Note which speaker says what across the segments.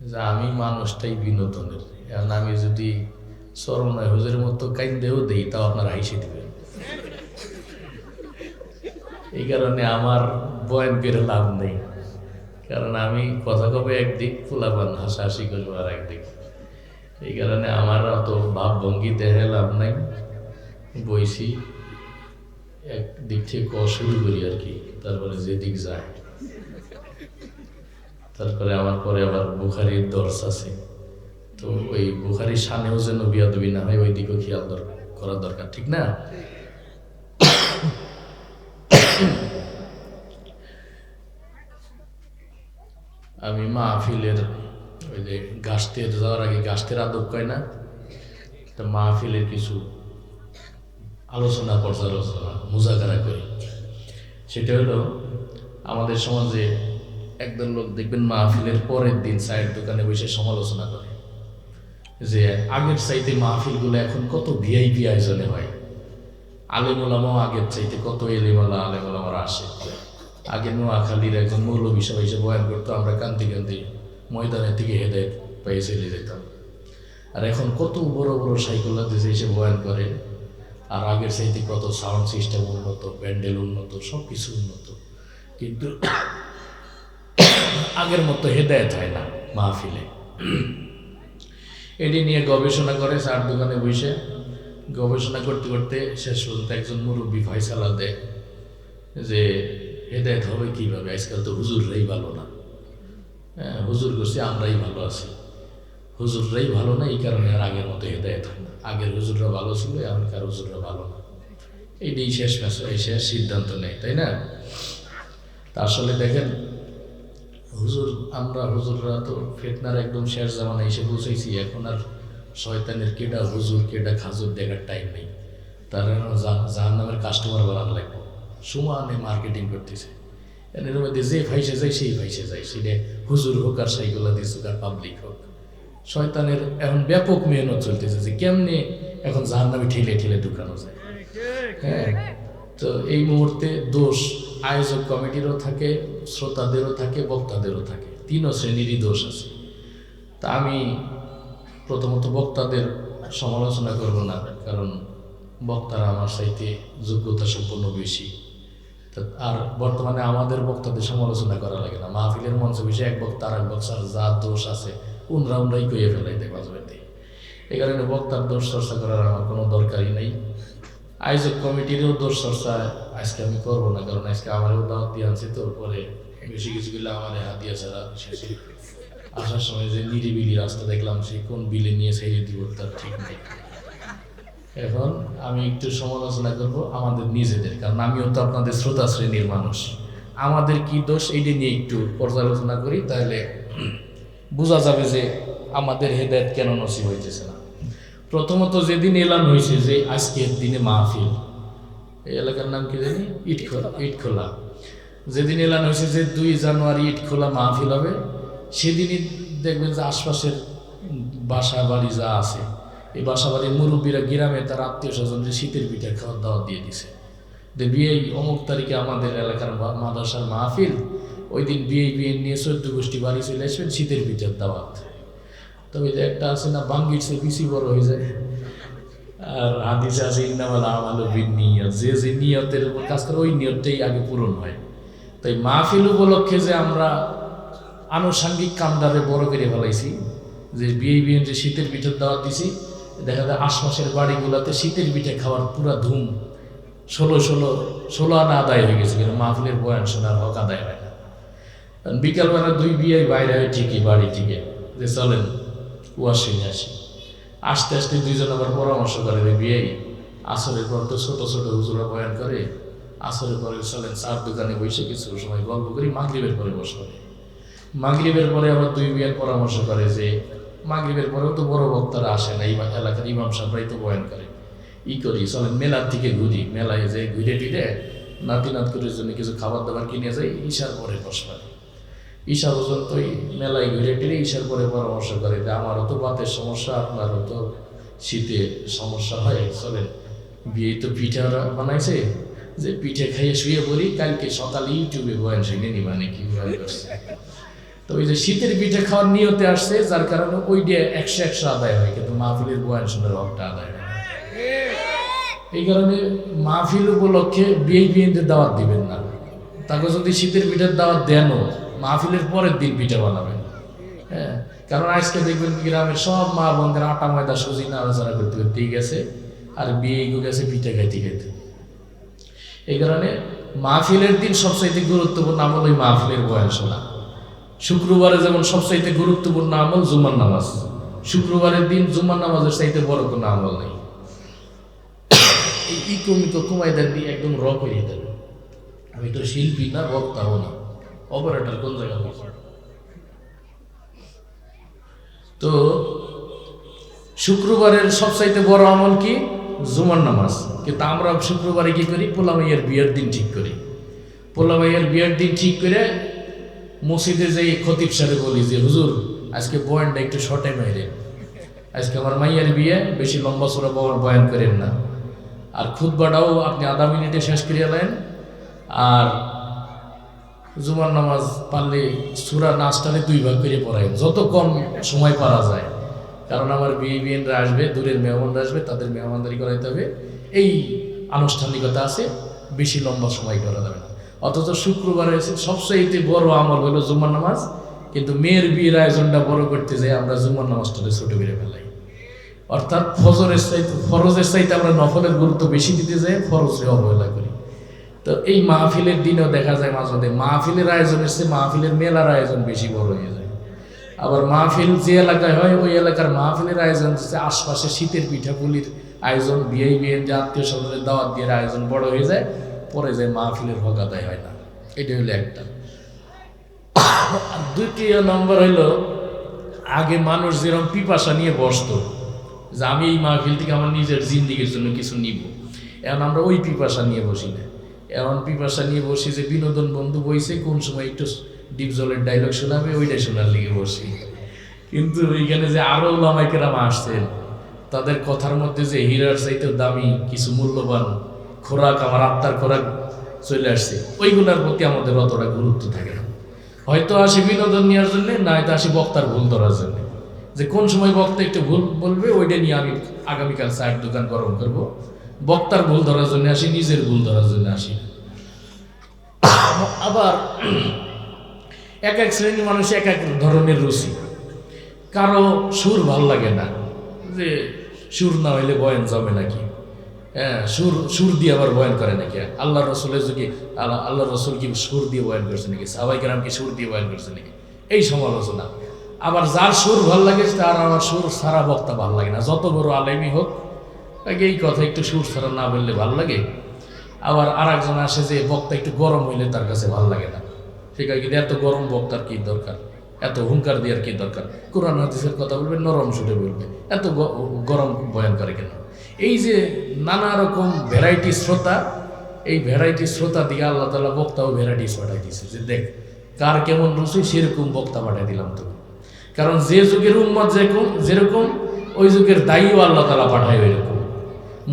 Speaker 1: যে আমি মানুষটাই বিনোদনের। এখন আমি যদি চরমনায় হুজুরের মতো কাইন্দেও দেই, তাও আপনারা হাইসে দিবেন। এই কারণে আমার বয়ান করে লাভ নেই। কারণ আমি কথা কবে একদিক ফুলাবান, হাসাহাসি করব আর একদিক। এই কারণে আমার অত ভাবভঙ্গি দেখে লাভ নাই। বইছি এক দিক থেকে শুরু করি আর কি, তারপরে যেদিক যায়। তারপরে আমার পরে আবার বুখারির দর্শ আছে। তো ওই বুখারির সামনেও যেন বিয়াদবি না হয়, ওই দিকেও খেয়াল করা দরকার, ঠিক না? আমি মাহফিলের, ওই যে গাছতের যাওয়ার আগে গাছতের আদব কয় না? তা মাহফিলের কিছু আলোচনা, পর্যালোচনা, মুজাকারা করি। সেটা হলো, আমাদের সমাজে একদল লোক দেখবেন মাহফিলের পরের দিন চায়ের দোকানে বসে সমালোচনা করে যে, আগের চাইতে মাহফিলগুলো এখন কত ভিআইপি আয়োজনে হয়? আলেমুলামাও আগের চাইতে কত এলেমালা আলেমুলামারা আসে। আগে নোয়াখালীর একজন মৌলবী সবাই এসে বয়ান করতো, আমরা কান্তি কান্তি ময়দানের থেকে হেদায়ত পেয়ে চলে যেতাম। আর এখন কত বড় বড় সাইকেল্লা দেশে এসে বয়ান করে, আর আগের চাইতে কত সাউন্ড সিস্টেম উন্নত প্যান্ডেল উন্নত সব কিছু উন্নত। কিন্তু আগের মতো হেদায়ত হয় না মাহফিলে। এটি নিয়ে গবেষণা করে চার দোকানে বসে গবেষণা করতে করতে শেষ পর্যন্ত একজন মুরব্বী ফয়সালা দেয় যে, হেদায়ত হবে কীভাবে? আজকাল তো হুজুররাই ভালো না। হ্যাঁ হুজুর করছি আমরাই ভালো আছি। হুজুররাই ভালো না, এই কারণে আর আগের মতো হেদায়ত হয় না। আগের হুজুররা ভালো ছিল এখনকার হুজুররা ভালো না। এইটাই শেষ শেষ সিদ্ধান্ত নেয়, তাই না? তা আসলে দেখেন হুজুর আমরা হুজুররা তো ফেতনার একদম শেষ জামানা এসে পৌঁছেছি এখন আর শয়তানের কেডা হুজুর কেডা খাজুর দেখার টাইম নেই। তার জাহান নামের কাস্টমার বাড়ান লাগবে। সমানে মার্কেটিং করতেছে। এর মধ্যে যে ফাইসে যায় সেই ফাইসে যায়। সেটা হুজুর হোক আর সাইগুলা দিস আর পাবলিক হোক। শয়তানের এখন ব্যাপক মেহনত চলতেছে যে কেমনে এখন জাহান নামে ঠেলে ঠেলে ঢুকানো যায়। হ্যাঁ তো এই মুহূর্তে দোষ আয়োজক কমিটিরও থাকে শ্রোতাদেরও থাকে, বক্তাদেরও থাকে। তিনও শ্রেণীরই দোষ আছে। তা আমি প্রথমত বক্তাদের সমালোচনা করব না, কারণ বক্তারা আমার চাইতে যোগ্যতা সম্পন্ন বেশি। আর বর্তমানে আমাদের বক্তাদের সমালোচনা করা লাগে না। মাহফিলের মঞ্চে বেশি এক বক্তা আর এক বক্তার যা দোষ আছে উনরা উনরাই কইয়ে ফেলাই দেয় মাঝে এই কারণে বক্তার দোষ চর্চা করার আমার কোনো দরকারই নেই। আয়োজক কমিটিরও দোষ চর্চা আজকে আমি করব না, কারণ আজকে আমারও দাওয়াত দিয়ে আনছি তো, পরে বেশি কিছু গেলে আমার হাতিয়া ছাড়া শেষে আসার সময় যে নিরিবিলি রাস্তা দেখলাম সেই কোন বিলে নিয়ে ছেড়ে দিব তার ঠিক নেই। এখন আমি একটু সমালোচনা করব আমাদের নিজেদের, কারণ আমিও তো আপনাদের শ্রোতা শ্রেণির মানুষ। আমাদের কি দোষ এইটা নিয়ে একটু পর্যালোচনা করি, তাহলে বোঝা যাবে যে আমাদের হেদায়ত কেন নসিব হইতেছে না। প্রথমত যেদিন এলান হয়েছে যে আজকের দিনে মাহফিল, এই এলাকার নাম কি জানি? ইটখোলা ইটখোলা যেদিন এলান হয়েছে যে দুই জানুয়ারি ইটখোলা মাহফিল হবে, সেদিনই দেখবেন যে আশপাশের বাসা বাড়ি যা আছে, এই বাসা বাড়ির মুরব্বীরা গ্রামে তার আত্মীয় স্বজনদের শীতের পিঠা খাওয়ার দাওয়াত দিয়ে দিছে। যে বিয়ে অমুক তারিখে আমাদের এলাকার মাদ্রাসার মাহফিল, ওই দিন বিয়ে বিয়ে নিয়ে চোদ্দ গোষ্ঠী বাড়ি চলে আসবেন শীতের পিঠার দাওয়াত। তবে যে একটা আছে না বাঙ্গির সে বেশি বড় হয়ে যায়। আর হাদিসে আছে, ইন্নামাল আমালু নিয়ত যে যে নিয়তের উপর কাজ করে, ওই নিয়তটাই আগে পূরণ হয়। তাই মাহফিল উপলক্ষে যে আমরা আনুষাঙ্গিক কামদারে বড় করে ফেলাইছি, যে বিয়ে বিয়ে যে শীতের পিঠের দাওয়াত দিছি, দেখা যায় আশপাশের বাড়িগুলোতে শীতের পিঠে খাওয়ার পুরা ধুম ষোলো ষোলো ষোলো আনা আদায় হয়ে গেছে কিন্তু মাহফিলের বয়ান শোনার হক আদায় হয় না। কারণ বিকালবেলা দুই বিয়ে বাইরে হয় ঠিকই, বাড়ি থেকে যে চলেন কুয়াশে নিয়ে আসি আস্তে আস্তে দুইজন আবার পরামর্শ করে বিয়ে, আসরের পর তো ছোট ছোট হুজুরা বয়ান করে, আসরের পরে চলেন চার দোকানে বসে কিছু সময় গল্প করি, মাগরিবের পরে বসে মাগরিবের পরে আবার দুই বিয়ের পরামর্শ করে যে, মাগরিবের পরেও তো বড় বক্তারা আসে না এই এলাকার ইমাম সাহেবরাই তো বয়ান করে। ই করি, চলেন মেলার দিকে ঘুরি, মেলায় যে ঘুরে টুরে নাতি নাত করে জন্য কিছু খাবার দাবার কিনে যাই ইশার পরে বসবারে ঈশা পর্যন্তই মেলায় ঘুরে টুরে ঈশার পরে পরামর্শ করে যে আমারও তো বাতের সমস্যা, আপনারও তো শীতে সমস্যা হয় চলেন বিয়ে তো পিঠা বানাইছে, যে পিঠে খাইয়ে শুয়ে পড়ি, কালকে সকালে ইউটিউবে বয়ান শুনে নি মানে কি তো ওই যে শীতের পিঠে খাওয়ার নিয়তে আসছে, যার কারণে ওই দিয়ে একশো একশো আদায় হয়, কিন্তু মাহফিলের বয়ান শোনার হকটা আদায় হয়। এই কারণে মাহফিল উপলক্ষে বিয়ে বিয়েতে দাওয়াত দিবেন না। তাকে যদি শীতের পিঠের দাওয়াত দেনও মাহফিলের পরের দিন পিঠে বানাবেন হ্যাঁ কারণ আজকে দেখবেন গ্রামের সব মা বোনদের আটা ময়দা সুজি নাড়াচাড়া করতে করতেই গেছে আর বিয়ে গেছে পিঠে খাইতে খাইতে। এই কারণে মাহফিলের দিন সবচাইতে গুরুত্বপূর্ণ আমল ওই মাহফিলের বয়ান শোনা শুক্রবারে যেমন সবচাইতে গুরুত্বপূর্ণ আমল জুমার নামাজ। শুক্রবারের দিন জুমার নামাজের চাইতে বড় কোনো আমল নেই। এই ইকোমিকো কুমাইদার দিয়ে একদম রক হয়ে দেবে আমি তো শিল্পী না, বক্তাও না। অপারেটর কোন জায়গা তো শুক্রবারের সবচাইতে বড় আমল কি? জুমার নামাজ। কিন্তু আমরা শুক্রবারে কি করি? পোলামাইয়ের বিয়ের দিন ঠিক করি। পোলামাইয়ের বিয়ের দিন ঠিক করে মসজিদে যে খতিব সারে বলি যে, হুজুর, আজকে বয়ানটা একটু শর্টে মেরে আজকে আমার মাইয়ের বিয়ে, বেশি লম্বা চড়া বয়ান বয়ান করেন না। আর খুদবাটাও আপনি আধা মিনিটে শেষ করিয়া দেন। আর জুমার নামাজ পারলে সুরা নাচটারে দুই ভাগ করে পড়ায়। যত কম সময় পারা যায়। কারণ আমার বিয়ে বিয়েনরা আসবে, দূরের মেহমানরা আসবে, তাদের মেহমানদারি করাইতে হবে। এই আনুষ্ঠানিকতা আছে, বেশি লম্বা সময় করা যাবে না। অথচ শুক্রবারে এসে সবচাইতে বড় আমল হলো জুমার নামাজ। কিন্তু মেয়ের বিয়ের আয়োজনটা বড় করতে যাই আমরা জুমার নামাজটাতে ছোট করে ফেলাই। অর্থাৎ ফজরের চাইতে ফরজের চাইতে আমরা নফলের গুরুত্ব বেশি দিতে যাই ফরজে অবহেলা করি। তো এই মাহফিলের দিনেও দেখা যায় মাঝে মাহফিলের আয়োজনের চেয়ে মাহফিলের মেলার আয়োজন বেশি বড় হয়ে যায়। আবার মাহফিল যে এলাকায় হয়, ওই এলাকার মাহফিলের আয়োজন হচ্ছে আশপাশে শীতের পিঠাপুলির আয়োজন বিয়ে বিয়ে যে আত্মীয় স্বজনের দাওয়াত দিয়ে আয়োজন বড় হয়ে যায়, পরে যায় মাহফিলের হক হয় না। এটা হলো একটা। দ্বিতীয় নম্বর হইল আগে মানুষ যেরকম পিপাসা নিয়ে বসতো, যে আমি এই মাহফিল থেকে আমার নিজের জিন্দিগির জন্য কিছু নিব। এখন আমরা ওই পিপাসা নিয়ে বসি না। এমন পিপাসা নিয়ে বসি যে বিনোদন বন্ধু বইছে, কোন সময় একটু ডিপ জলের ডায়লগ শোনাবে, ওইটাই শোনার লিগে বসি। কিন্তু ওইখানে যে আরও লামাইকেরাম আসছেন, তাদের কথার মধ্যে যে হীরার চাইতে দামি কিছু মূল্যবান খোরাক, আমার আত্মার খোরাক চলে আসছে, ওইগুলোর প্রতি আমাদের অতটা গুরুত্ব থাকে না। হয়তো আসি বিনোদন নেওয়ার জন্য না হয়তো আসি বক্তার ভুল ধরার জন্য। যে কোন সময় বক্তা একটু ভুল বলবে, ওইটা নিয়ে আমি আগামীকাল চায়ের দোকান গরম করব। বক্তার ভুল ধরার জন্য আসি, নিজের ভুল ধরার জন্য আসি। আবার এক এক শ্রেণির মানুষ এক এক ধরনের রুচি কারও সুর ভালো লাগে না, যে সুর না হইলে বয়ান জমে নাকি? হ্যাঁ সুর সুর দিয়ে আবার বয়ান করে নাকি? আল্লাহ রসুলের যুগে আল্লাহ আল্লাহ রসুল কি সুর দিয়ে বয়ান করছে নাকি? কেরাম কি সুর দিয়ে বয়ান করছে নাকি? এই সমালোচনা। আবার যার সুর ভালো লাগে, তার আমার সুর সারা বক্তা ভালো লাগে না। যত বড় আলেমি হোক তাকে এই কথা একটু সুর ছাড়া না বললে ভালো লাগে। আবার আর একজন আসে যে, বক্তা একটু গরম হইলে তার কাছে ভালো লাগে না। ঠিক আছে কিন্তু এত গরম বক্তার কি দরকার? এত হুঙ্কার দেওয়ার কি দরকার? কোরআন হাদিসের কথা বলবে, নরম সুরে বলবে। এত গরম বয়ান করে কেন? এই যে নানা রকম ভ্যারাইটি শ্রোতা, এই ভ্যারাইটি শ্রোতা দিয়ে আল্লাহ তালা বক্তাও ভ্যারাইটিস পাঠাই দিয়েছে যে দেখ, কার কেমন রুচি, সেরকম বক্তা পাঠাই দিলাম তোকে। কারণ যে যুগের উম্মত যেরকম যেরকম, ওই যুগের দায়ীও আল্লাহ তালা পাঠায় ওই রকম।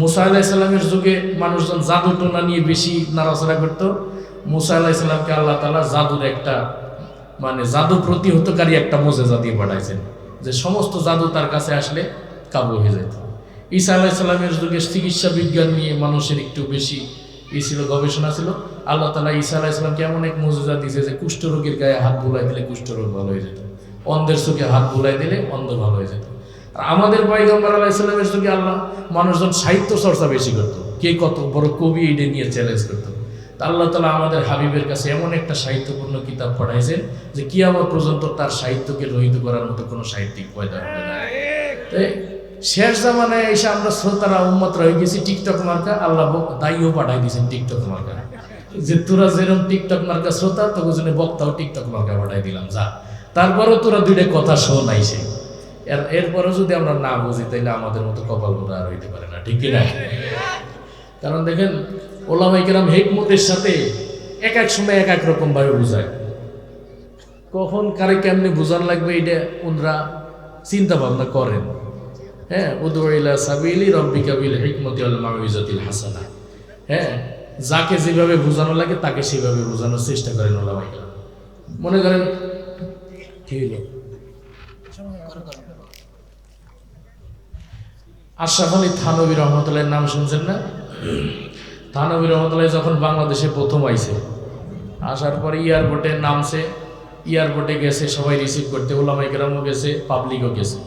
Speaker 1: মুসা আল্লাহ ইসলামের যুগে মানুষজন জাদু টোনা নিয়ে বেশি নাড়াচাড়া করত। মুসা আল্লাহ ইসলামকে আল্লাহ তালা জাদুর একটা মানে জাদু প্রতিহতকারী একটা মোজেজা দিয়ে পাঠাইছেন, যে সমস্ত জাদু তার কাছে আসলে কাবু হয়ে যেত। ঈসা আল্লাহ ইসলামের যুগে চিকিৎসা বিজ্ঞান নিয়ে মানুষের একটু বেশি ই ছিল, গবেষণা ছিল। আল্লাহ তালা ঈসা আল্লাহ ইসলামকে এমন এক মোজেজা দিয়েছে যে কুষ্ঠরোগীর গায়ে হাত বুলাই দিলে কুষ্ঠরোগ ভালো হয়ে যেত। অন্ধের চোখে হাত বুলাই দিলে অন্ধ ভালো হয়ে যেত। আর আমাদের পয়গম্বর আল্লাহ ইসলামের যুগে আল্লাহ মানুষজন সাহিত্য চর্চা বেশি করতো। কে কত বড় কবি এটা নিয়ে চ্যালেঞ্জ করতো। আল্লাহ তালা আমাদের হাবিবের কাছে এমন একটা সাহিত্যপূর্ণ কিতাব পড়াইছেন যে কি আমার পর্যন্ত তার সাহিত্যকে রহিত করার মতো কোনো সাহিত্যিক পয়দা হবে না। তাই শেষ জামানায় এসে আমরা শ্রোতারা উন্মতরা হয়ে গেছি টিকটক মার্কা, আল্লাহ দায়ীও পাঠাই দিয়েছেন টিকটক মার্কা। যে তোরা যেরকম টিকটক মার্কা শ্রোতা, তোকে জন্য বক্তাও টিকটক মার্কা পাঠাই দিলাম, যা। তারপরও তোরা দুইটা কথা শোনাইছে। এর, এরপরও যদি আমরা না বুঝি, তাইলে আমাদের মতো কপাল বোধ আর হইতে পারে না, ঠিক না? কারণ দেখেন ওলামাই কেরাম হেকমতের সাথে এক এক সময় এক এক রকম ভাবে বুঝায়। কখন কারে কেমনে বোঝান লাগবে এটা ওনরা চিন্তা ভাবনা করেন। হ্যাঁ উদুইলা সাবিলি রব্বিকা বিল হিকমতি আল মাউইজাতিল হাসানা। হ্যাঁ যাকে যেভাবে বোঝানো লাগে তাকে সেভাবে বোঝানোর চেষ্টা করেন ওলামাই মনে করেন,
Speaker 2: কি হইল?
Speaker 1: আশরাফ আলী থানবী রহমতুল্লাহের নাম শুনছেন না? থানবী রহমতুল্লাহ যখন বাংলাদেশে প্রথম আইছে, আসার পরে এয়ারপোর্টে নামছে, এয়ারপোর্টে গেছে, সবাই রিসিভ করতে ওলামাই গ্রামও গেছে পাবলিকও গেছে।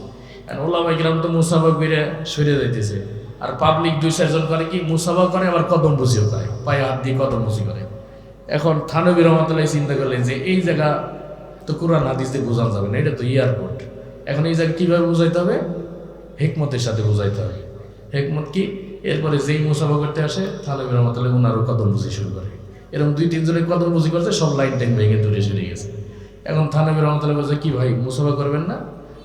Speaker 1: আর ওলামাই গ্রাম তো মুসাফা করে সরে যাইতেছে। আর পাবলিক দুই চারজন করে কি? মুসাফা করে, আবার কদম বুঝিও করে, পায়ে হাত দিয়ে কদম বুঝি করে। এখন থানবী রহমতুল্লাহ চিন্তা করলেন যে, এই জায়গা তো কোরআন হাদিস দিয়ে বোঝানো যাবে না, এটা তো এয়ারপোর্ট। এখন এই জায়গা কীভাবে বোঝাইতে হবে? হেকমতের সাথে বোঝাইতে হবে। হেকমত কি? এরপরে যেই মুসাফা করতে আসে, তাহলে রহমতুল্লাহ উনারও কদম বুঝি শুরু করে। এরকম দুই তিনজনের কদম বুঝি করতে সব লাইন টাইম ভেঙে দূরে সরে গেছে। এখন থানবী রহমতুল্লাহ বলছে, কি ভাই, মুসাফা করবেন না?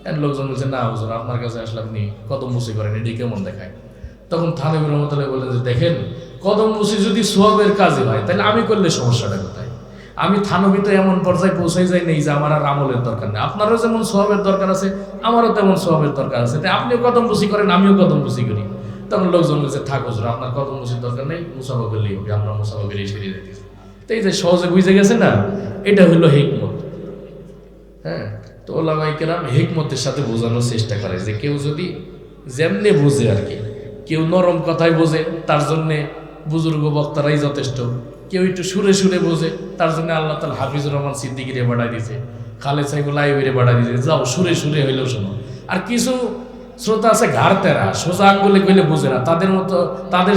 Speaker 1: এর লোকজন বলছে, না হুজুর, আপনার কাছে আসলে আপনি কদম মুসি করেন, এটি কেমন দেখায়? তখন থানবী রহমতুল্লাহ বললেন যে, দেখেন কদম মুসি যদি সোয়াবের কাজে হয়, তাহলে আমি করলে সমস্যাটা কোথায়? আমি থানবী তো এমন পর্যায়ে পৌঁছাই যাই নেই যে আমার আর আমলের দরকার নেই। আপনারও যেমন স্বভাবের দরকার আছে, আমারও তেমন স্বভাবের দরকার আছে। তাই আপনিও কদম বুসি করেন, আমিও কদম বুসি করি। তখন লোকজন বলছে, থাক হুজুর, আপনার কদম বুঝির দরকার নেই, মুসাফা করলেই হবে, আমরা মুসাফা করে সেরে যেতেছি তো এই যে সহজে বুঝে গেছে না, এটা হলো হেকমত। হ্যাঁ? তো ওলামাই কেরাম হেকমতের সাথে বোঝানোর চেষ্টা করে যে কেউ যদি যেমনি বোঝে আর কি, কেউ নরম কথায় বোঝে, তার জন্যে বুজুর্গ বক্তারাই যথেষ্ট। কেউ একটু সুরে সুরে বোঝে, তার জন্য আল্লাহ তাল হাফিজুর রহমান সিদ্দিকিরে বাড়াই দিয়েছে খালে সাহেব লাইব্রেরি বাড়াই দিয়েছে যাও, সুরে সুরে হইলেও শোনো। আর কিছু শ্রোতা আছে ঘাড় তেরা সোজা আঙ্গুলে কইলে বোঝে না। তাদের মতো তাদের